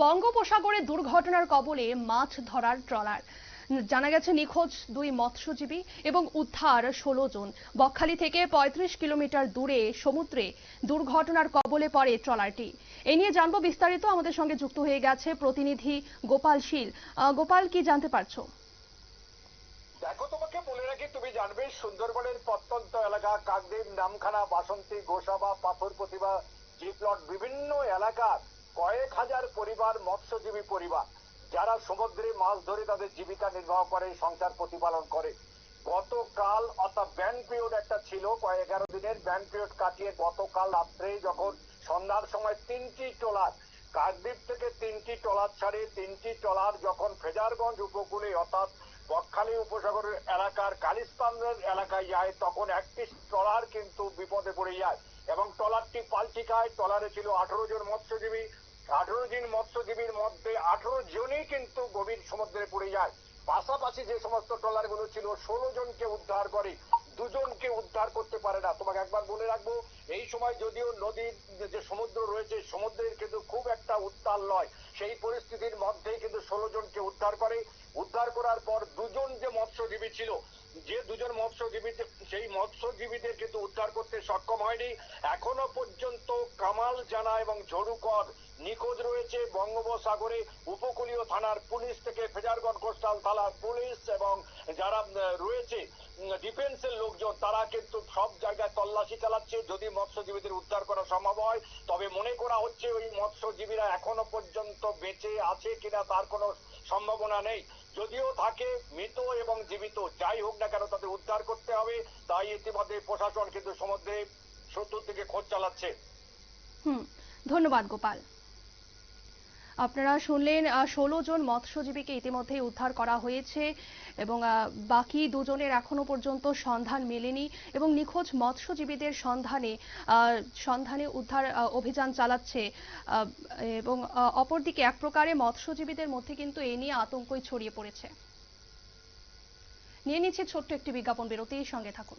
বঙ্গোপসাগরে দুর্ঘটনার কবলে মাছ ধরার ট্রলার। জানা গেছে, নিখোঁজ দুই মৎস্যজীবী এবং উদ্ধার ষোলো জন। বকখালি থেকে ৩৫ কিলোমিটার দূরে সমুদ্রে দুর্ঘটনার কবলে পড়ে ট্রলারটি। এ নিয়ে জানব বিস্তারিত। আমাদের সঙ্গে যুক্ত হয়ে গেছে প্রতিনিধি গোপাল শীল। গোপাল, কি জানতে পারছ? দেখো, তোমাকে বলে রাখি, তুমি জানবে, সুন্দরবনের প্রত্যন্ত এলাকা, কাকদ্বীপ, নামখানা, বাসন্তী, গোসাবা, পাথর প্রতিভা জিপ্লট, বিভিন্ন এলাকার কয়েক হাজার পরিবার, মৎস্যজীবী পরিবার, যারা সমুদ্রে মাছ ধরে তাদের জীবিকা নির্বাহ করে, সংসার প্রতিপালন করে। গতকাল, অর্থাৎ ব্যান পিরিয়ড একটা ছিল, কয়েক এগারো দিনের ব্যান পিরিয়ড কাটিয়ে গতকাল রাত্রে যখন সন্ধ্যার সময় তিনটি ট্রলার, কাকদ্বীপ থেকে তিনটি ট্রলার ছাড়ে, তিনটি ট্রলার যখন ফেজারগঞ্জ উপকূলে, অর্থাৎ বকখালি উপসাগরের এলাকার কালিস্তানের এলাকায় যায়, তখন একটি ট্রলার কিন্তু বিপদে পড়ে যায় এবং ট্রলারটি পাল্টি খায়। ট্রলারে ছিল আঠারো জন মৎস্যজীবী আঠারো জন মৎস্যজীবীর মধ্যে আঠারো জনই কিন্তু গভীর সমুদ্রে পড়ে যায়। পাশাপাশি যে সমস্ত ট্রলারগুলো ছিল, ষোলো জনকে উদ্ধার করে, দুজনকে উদ্ধার করতে পারে না। তোমাকে একবার বলে রাখব, এই সময় যদিও নদীর যে সমুদ্র রয়েছে, সমুদ্রের কিন্তু খুব একটা উত্তাল নয়। সেই পরিস্থিতির মধ্যেই কিন্তু ষোলো জনকে উদ্ধার করে উদ্ধার করার পর দুজন যে মৎস্যজীবী ছিল যে দুজন মৎস্যজীবী সেই মৎস্যজীবীদের কিন্তু উদ্ধার করতে সক্ষম হয়নি। এখনও পর্যন্ত কামাল জানা এবং ঝড়ুকর নিখোঁজ রয়েছে বঙ্গোপসাগরে উপকূলীয় থানার পুলিশ থেকে। ফেজারগঞ্জ কোস্টাল থানার পুলিশ এবং যারা রয়েছে ডিফেন্সের লোকজন, তারা কিন্তু সব জায়গায় তল্লাশি চালাচ্ছে। যদি মৎস্যজীবীদের উদ্ধার করা সম্ভব হয়, তবে মনে করা হচ্ছে ওই মৎস্যজীবীরা এখনও পর্যন্ত বেঁচে আছে কিনা তার কোনো সম্ভাবনা নেই। যদিও থাকে, মৃত এবং জীবিত, যাই হোক না কেন তাদের উদ্ধার করতে হবে। তাই ইতিমধ্যে প্রশাসন কিন্তু সমুদ্রে শত্রুর দিকে খোঁজ চালাচ্ছে। হুম, ধন্যবাদ গোপাল। আপনারা শুনলেন ষোলো জন মৎস্যজীবীকে ইতিমধ্যে উদ্ধার করা হয়েছে এবং বাকি দুজনের এখনও পর্যন্ত সন্ধান মেলেনি এবং নিখোঁজ মৎস্যজীবীদের সন্ধানে সন্ধানে উদ্ধার অভিযান চালাচ্ছে। এবং অপরদিকে এক প্রকারে মৎস্যজীবীদের মধ্যে কিন্তু এ নিয়ে আতঙ্কই ছড়িয়ে পড়েছে। নিয়ে নিচ্ছে ছোট্ট একটি বিজ্ঞাপন, বিরতির সঙ্গে থাকুন।